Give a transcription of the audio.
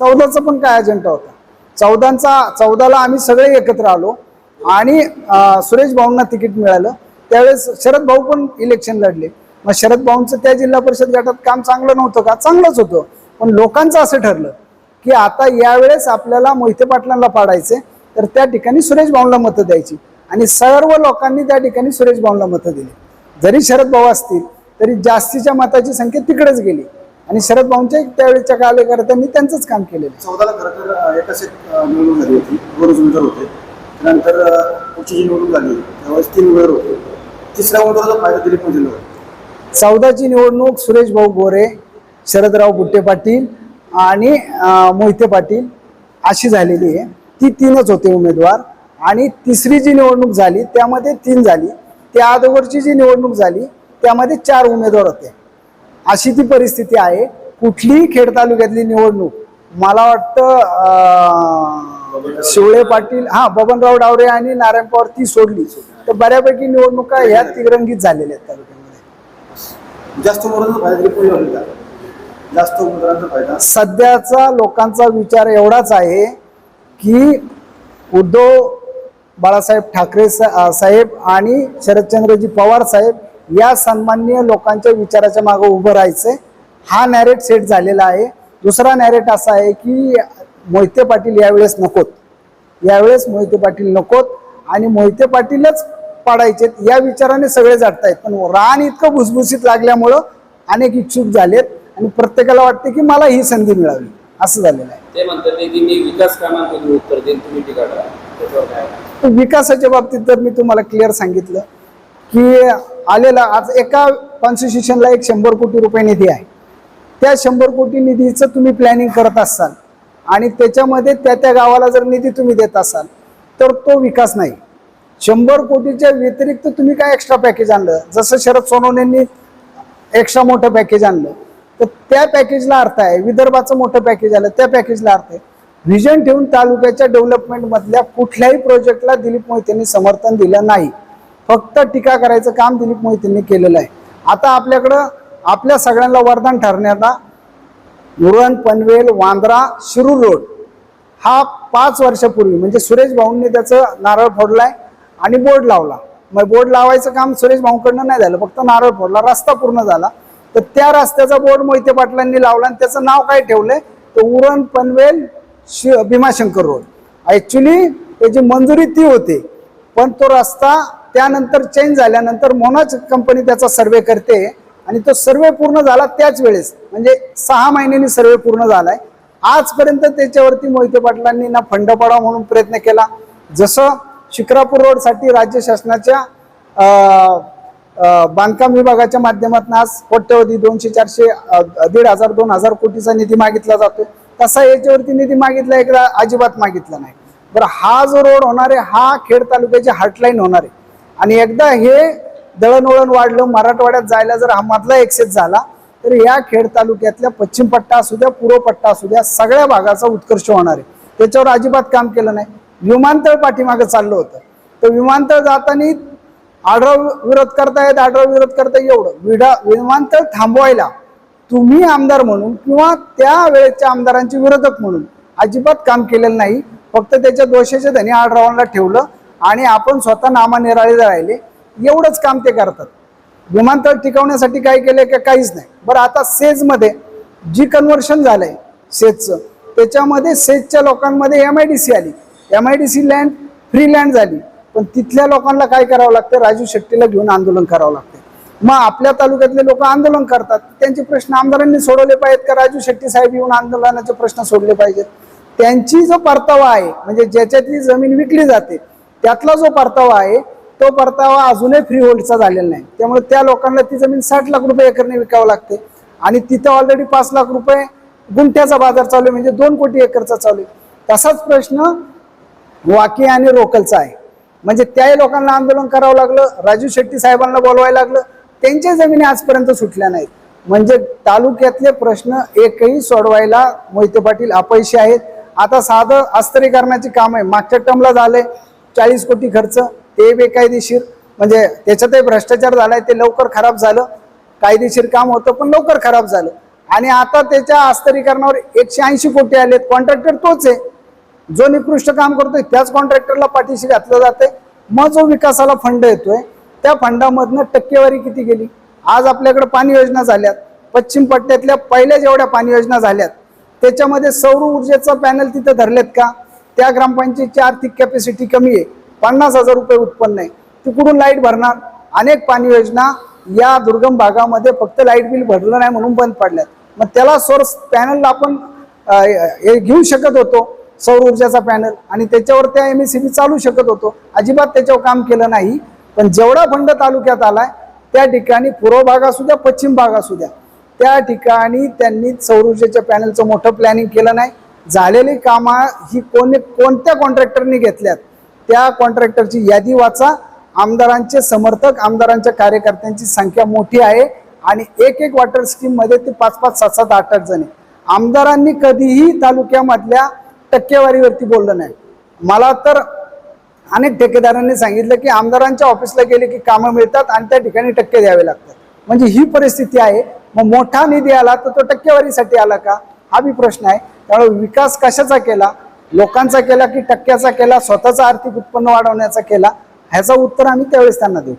चौदाचा पण काय अजेंडा होता? चौदांचा चौदाला आम्ही सगळे एकत्र आलो आणि सुरेश भाऊंना तिकीट मिळालं. त्यावेळेस शरद भाऊ पण इलेक्शन लढले. मग शरद भाऊंचं त्या जिल्हा परिषद गटात काम चांगलं नव्हतं का? चांगलंच होतं. पण लोकांचं असं ठरलं की आता यावेळेस आपल्याला मोहिते पाटलांना पाडायचे तर त्या ठिकाणी सुरेश भाऊंना मतं द्यायची. आणि सर्व लोकांनी त्या ठिकाणी सुरेश भाऊंना मतं दिली. जरी शरद भाऊ असतील तरी जास्तीच्या मताची संख्या तिकडेच गेली. आणि शरद भाऊंच्या त्यावेळेच्या कार्यकर्त्यांनी त्यांचंच काम केलेलं. चौदाला खरं तर एका सेट निवडणूक झाली होती. दोन उमेदवार होते. त्यानंतर पुढची जी निवडणूक झाली त्यावेळेस तीन उमेदवार होते. तिसऱ्या उमेदवाराचा फायदा दिलीप होता चौदाची निवडणूक सुरेश भाऊ गोरे शरदराव बुट्टे पाटील आणि मोहिते पाटील अशी झालेली आहे. ती तीनच होते उमेदवार. आणि तिसरी जी निवडणूक झाली त्यामध्ये तीन झाली. त्या अगोदरची जी निवडणूक झाली त्यामध्ये चार उमेदवार होते. अशी ती परिस्थिती आहे. कुठलीही खेड तालुक्यातली निवडणूक मला वाटतं शिवळे पाटील हा बबनराव डावरे आणि नारायण पवार ती सोडली. तर बऱ्यापैकी निवडणुका ह्या तिरंगीत झालेल्या आहेत तालुक्यामध्ये. जास्त फायदा जास्त सध्याचा लोकांचा विचार एवढाच आहे की उद्धव बाळासाहेब ठाकरे साहेब आणि शरदचंद्रजी पवार साहेब या सन्माननीय लोकांच्या विचाराच्या मागे उभं राहायचंय. हा नॅरेट सेट झालेला आहे. दुसरा नॅरेट असा आहे की मोहिते पाटील यावेळेस नकोत. यावेळेस मोहिते पाटील नकोत आणि मोहिते पाटीलच पाडायचे या विचाराने सगळे जातात पण रान इतकं भुसभुशीत लागल्यामुळं अनेक इच्छुक झालेत आणि प्रत्येकाला वाटते की मला ही संधी मिळावी. असं झालेलं आहे. ते म्हणतात की मी विकास कामांमध्ये उत्तर देईन. तुम्ही विकासाच्या बाबतीत तर मी तुम्हाला क्लिअर सांगितलं. की आलेला आज एका कॉन्स्टिट्युशनला एक शंभर कोटी रुपये निधी आहे. त्या शंभर कोटी निधीचं तुम्ही प्लॅनिंग करत असाल आणि त्याच्यामध्ये त्या त्या गावाला जर निधी तुम्ही देत असाल तर तो विकास नाही. शंभर कोटीच्या व्यतिरिक्त तुम्ही काय एक्स्ट्रा पॅकेज आणलं? जसं शरद सोनवणेंनी एक्स्ट्रा मोठं पॅकेज आणलं तर त्या पॅकेजला अर्थ आहे. विदर्भाचं मोठं पॅकेज आलं त्या पॅकेजला अर्थ आहे. व्हिजन ठेवून तालुक्याच्या डेव्हलपमेंटमधल्या कुठल्याही प्रोजेक्टला दिलीप मोहितेंनी समर्थन दिलं नाही. फक्त टीका करायचं काम दिलीप मोहितेंनी केलेलं आहे. आता आपल्याकडं आपल्या सगळ्यांना वरदान ठरण्याचा उरण पनवेल वांद्रा शिरूर रोड हा पाच वर्षापूर्वी म्हणजे सुरेश भाऊंनी त्याचं नारळ फोडलाय आणि बोर्ड लावला. मग बोर्ड लावायचं काम सुरेश भाऊंकडनं नाही झालं फक्त नारळ फोडला रस्ता पूर्ण झाला. तर त्या रस्त्याचा बोर्ड मोहिते पाटलांनी लावला आणि त्याचं नाव काय ठेवलंय? तर उरण पनवेल शि भीमाशंकर रोड. ॲक्च्युली त्याची मंजुरी ती होती पण तो रस्ता त्यानंतर चेंज झाल्यानंतर मोनाच कंपनी त्याचा सर्वे करते आणि तो सर्वे पूर्ण झाला त्याच वेळेस. म्हणजे सहा महिन्यांनी सर्वे पूर्ण झालाय. आजपर्यंत त्याच्यावरती मोहिते पाटलांनी ना फंड पडावा म्हणून प्रयत्न केला. जसं शिक्रापूर रोडसाठी राज्य शासनाच्या बांधकाम विभागाच्या माध्यमातून आज कोट्यवधी दोनशे चारशे दीड हजार दोन हजार कोटीचा निधी मागितला जातो तसा याच्यावरती निधी मागितला एकदा अजिबात मागितला नाही. बरं हा जो रोड होणार आहे हा खेड तालुक्याची हार्टलाईन होणार आहे. आणि एकदा हे दळणवळण वाढलं मराठवाड्यात जायला जर हा मधला एक्सेस झाला तर या खेड तालुक्यातल्या पश्चिम पट्टा असू द्या पूर्व पट्टा असू द्या सगळ्या भागाचा उत्कर्ष होणार आहे. त्याच्यावर अजिबात काम केलं नाही. विमानतळ पाठीमागं चाललं होतं. तर विमानतळ जाताना आढळ विरोध करतायत आढळ विरोध करताय एवढं. विडा विमानतळ थांबवायला तुम्ही आमदार म्हणून किंवा त्या वेळेच्या आमदारांचे विरोधक म्हणून अजिबात काम केलेलं नाही. फक्त त्याच्या दोषाच्या धनी आढळवांना ठेवलं. आणि आपण स्वतः नामानिराळे राहिले एवढंच काम ते करतात. विमानतळ टिकवण्यासाठी काय केलं का काहीच नाही. बरं आता सेजमध्ये जी कन्व्हर्शन आहे सेजचं त्याच्यामध्ये सेजच्या लोकांमध्ये एम आय डी सी आली. M I D C land free land झाली. पण तिथल्या लोकांना काय करावं लागतं? राजू शेट्टीला घेऊन आंदोलन करावं लागतं. मग आपल्या तालुक्यातले लोक आंदोलन करतात. त्यांचे प्रश्न आमदारांनी सोडवले पाहिजेत का? राजू शेट्टी साहेब येऊन आंदोलनाचे प्रश्न सोडले पाहिजेत. त्यांची जो परतावा आहे म्हणजे ज्याच्यातली जमीन विकली जाते त्यातला जो परतावा आहे तो परतावा अजूनही फ्री होल्डचा झालेला नाही. त्यामुळे त्या लोकांना ती जमीन साठ लाख रुपये एकरने विकावं लागते. आणि तिथं ऑलरेडी पाच लाख रुपये गुंठ्याचा बाजार चालू आहे म्हणजे दोन कोटी एकरचा चालू आहे. तसाच प्रश्न वाकी आणि रोकलचा आहे. म्हणजे त्याही लोकांना आंदोलन करावं लागलं राजू शेट्टी साहेबांना बोलवायला लागलं त्यांच्या जमिनी आजपर्यंत सुटल्या नाहीत. म्हणजे तालुक्यातले प्रश्न एकही सोडवायला मोहिते पाटील अपयशी आहेत. आता साधं अस्तरीकरणाची काम आहे. मागच्या टर्मला झालंय चाळीस कोटी खर्च ते बेकायदेशीर. म्हणजे त्याच्यातही भ्रष्टाचार झालाय ते लवकर खराब झालं. कायदेशीर काम होतं पण लवकर खराब झालं. आणि आता त्याच्या अस्तरीकरणावर एकशे ऐंशी कोटी आलेत. कॉन्ट्रॅक्टर तोच आहे. जो निकृष्ट काम करतोय त्याच कॉन्ट्रॅक्टरला पाठीशी घातलं जाते मग जो विकासाला फंड येतोय त्या फंडामधनं टक्केवारी किती गेली? आज आपल्याकडे पाणी योजना झाल्यात. पश्चिम पट्ट्यातल्या पहिल्या जेवढ्या पाणी योजना झाल्यात त्याच्यामध्ये सौर ऊर्जेचं पॅनल तिथे धरलेत का? त्या ग्रामपंचायतची आर्थिक कॅपॅसिटी कमी आहे. पन्नास हजार रुपये उत्पन्न आहे. ती कुठून लाइट भरणार. अनेक पाणी योजना या दुर्गम भागामध्ये फक्त लाइट बिल भरलं नाही म्हणून बंद पडल्यात. मग त्याला सोर्स पॅनल आपण हे घेऊ शकत होतो. सौर ऊर्जाचा पॅनल आणि त्याच्यावर त्या एम एस चालू शकत होतो. अजिबात त्याच्यावर काम केलं नाही. पण जेवढा फंड तालुक्यात आलाय त्या ठिकाणी पूर्व भाग असू द्या पश्चिम भाग असू द्या त्या ठिकाणी त्यांनी सौर ऊर्जेच्या पॅनलचं मोठं प्लॅनिंग केलं नाही. झालेली कामं ही कोणी कोणत्या कॉन्ट्रॅक्टरनी घेतल्यात त्या कॉन्ट्रॅक्टरची यादी वाचा. आमदारांचे समर्थक आमदारांच्या कार्यकर्त्यांची संख्या मोठी आहे आणि एक एक वॉटर स्कीममध्ये ते पाच पाच सात सात आठ आठ जण आमदारांनी कधीही तालुक्यामधल्या टक्केवारीवरती बोललं नाही. मला तर अनेक ठेकेदारांनी सांगितलं की आमदारांच्या ऑफिसला गेले की कामं मिळतात आणि त्या ठिकाणी टक्के द्यावे लागतात. म्हणजे ही परिस्थिती आहे. मग मोठा निधी आला तर तो टक्केवारीसाठी आला का? हा बी प्रश्न आहे. त्यामुळे विकास कशाचा केला? लोकांचा केला की टक्क्याचा केला? स्वतःचा आर्थिक उत्पन्न वाढवण्याचा केला? ह्याचं उत्तर आम्ही त्यावेळेस त्यांना देऊ.